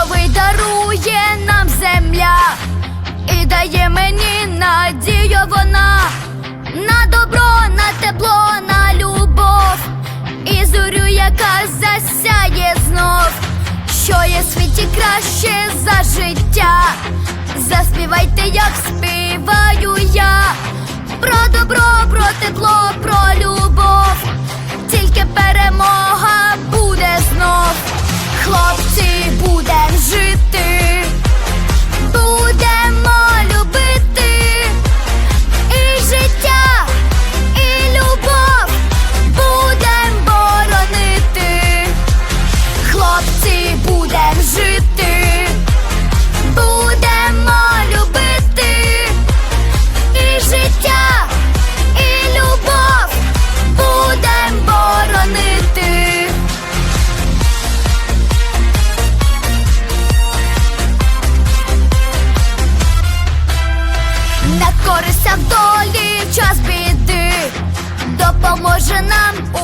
новий дарує нам земля і дає мені надію вона на добро, на тепло, на любов і зорю, яка засяє знов, що є в світі краще за життя. Заспівайте, як співаю я, про добро, про тепло, про любов, жити, будемо любити і життя, і любов будем боронити. Не корися в долі час біди, допоможе нам